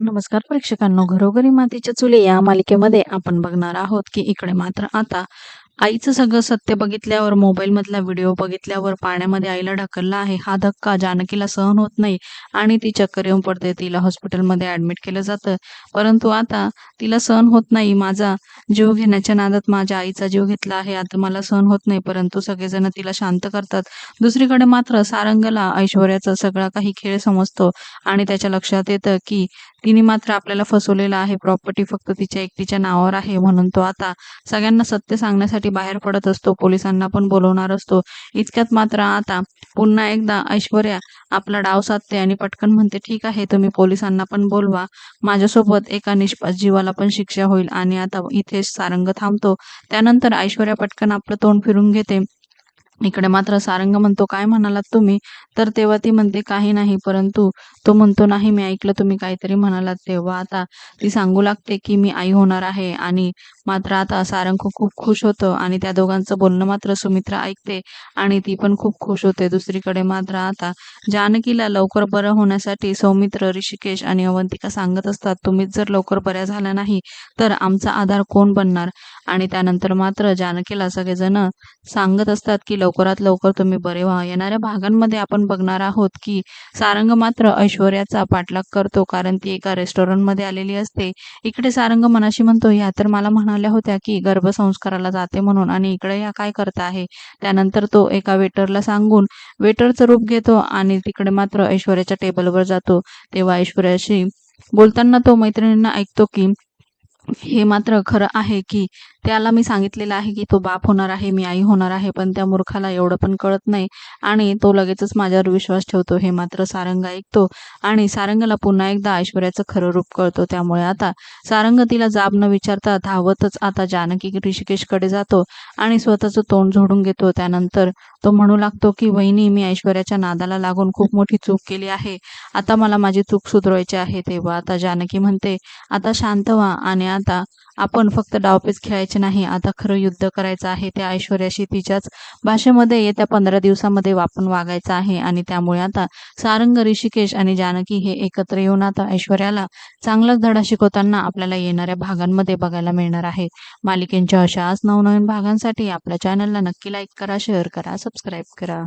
नमस्कार प्रेक्षकांनो घरोघरी मातीच्या चुले या मालिकेमध्ये आपण बघणार आहोत की इकडे मात्र आता आईचं सगळं सत्य बघितल्यावर मोबाईल मधला व्हिडिओ बघितल्यावर पाण्यामध्ये आईला ढकलला आहे. हा धक्का जानकीला सहन होत नाही आणि ती चक्कर येऊन पडते. तिला हॉस्पिटलमध्ये ऍडमिट केलं जातं. परंतु आता तिला सहन होत नाही. माझा जीव घेण्याच्या नादात माझ्या आईचा जीव घेतला आहे. आता मला सहन होत नाही. परंतु सगळेजण तिला शांत करतात. दुसरीकडे मात्र सारंगला ऐश्वर्याचा सगळा काही खेळ समजतो आणि त्याच्या लक्षात येतं की तिने मात्र आपल्याला फसवलेला आहे. प्रॉपर्टी फक्त तिच्या एकटीच्या नावावर आहे. म्हणून तो आता सगळ्यांना सत्य सांगण्यासाठी बाहेर पडत असतो पोलिसांना पण बोलवणार असतो. इतक्यात मात्र आता पुन्हा एकदा ऐश्वर्या आपला डाव साधते आणि पटकन म्हणते ठीक आहे तुम्ही पोलिसांना पण बोलवा. माझ्यासोबत एका निष्पास जीवाला पण शिक्षा होईल आणि आता इथेच सारंग थांबतो. त्यानंतर ऐश्वर्या पटकन आपलं तोंड फिरून घेते. इकडे मात्र सारंग म्हणतो काय म्हणालात तुम्ही? तर तेव्हा ती म्हणते काही नाही परंतु तो म्हणतो नाही मी ऐकलं तुम्ही काहीतरी म्हणालात तेव्हा आता ती सांगू लागते की मी आई होणार आहे. आणि मात्र आता सारंग खूप खुश होतं आणि त्या दोघांचं बोलणं मात्र सुमित्रा ऐकते आणि ती पण खूप खुश होते. दुसरीकडे मात्र आता जानकीला लवकर बरं होण्यासाठी सौमित्र ऋषिकेश आणि अवंतिका सांगत असतात तुम्हीच जर लवकर बऱ्या झाल्या नाही तर आमचा आधार कोण बनणार? आणि त्यानंतर मात्र जानकीला सगळेजण सांगत असतात की लवकरात लवकर तुम्ही बरे व्हा. येणाऱ्या भागांमध्ये आपण बघणार आहोत की सारंग मात्र ऐश्वर्याचा पाठलाग करतो कारण ती एका रेस्टॉरंटमध्ये आलेली असते. इकडे सारंग मनाशी म्हणतो या तर मला म्हणाल्या होत्या की गर्भसंस्काराला जाते म्हणून आणि इकडे ह्या काय करत आहे? त्यानंतर तो एका वेटरला सांगून वेटरचं रूप घेतो आणि तिकडे मात्र ऐश्वर्याच्या टेबलवर जातो. तेव्हा ऐश्वर्याशी बोलताना तो मैत्रिणींना ऐकतो की हे मात्र खरं आहे की त्याला मी सांगितलेलं आहे की तो बाप होणार आहे मी आई होणार आहे पण त्या मूर्खाला एवढं पण कळत नाही. आणि तो लगेचच माझ्यावर विश्वास ठेवतो हे मात्र सारंग ऐकतो. आणि सारंगला पुन्हा एकदा ऐश्वर्याचं खरं रूप कळतो. त्यामुळे आता सारंग तिला जाब न विचारता धावतच आता जानकी ऋषिकेशकडे जातो आणि स्वतःचं तोंड झोडून घेतो. त्यानंतर तो म्हणू लागतो की वहिनी मी ऐश्वर्याच्या नादाला लागून खूप मोठी चूक केली आहे. आता मला माझी चूक सुधरवायची आहे. तेव्हा आता जानकी म्हणते आता शांत व्हा आणि आता आपण फक्त डावपेच खेळायचे नाही. आता खरं युद्ध करायचं आहे त्या ऐश्वर्याशी तिच्याच भाषेमध्ये येत्या पंधरा दिवसामध्ये आपण वागायचं आहे. आणि त्यामुळे आता सारंग ऋषिकेश आणि जानकी हे एकत्र येऊन आता ऐश्वर्याला चांगलाच धडा शिकवताना आपल्याला येणाऱ्या भागांमध्ये बघायला मिळणार आहे. मालिकेंच्या अशाच नवनवीन भागांसाठी आपल्या चॅनलला नक्की लाईक करा शेअर करा सबस्क्राईब करा.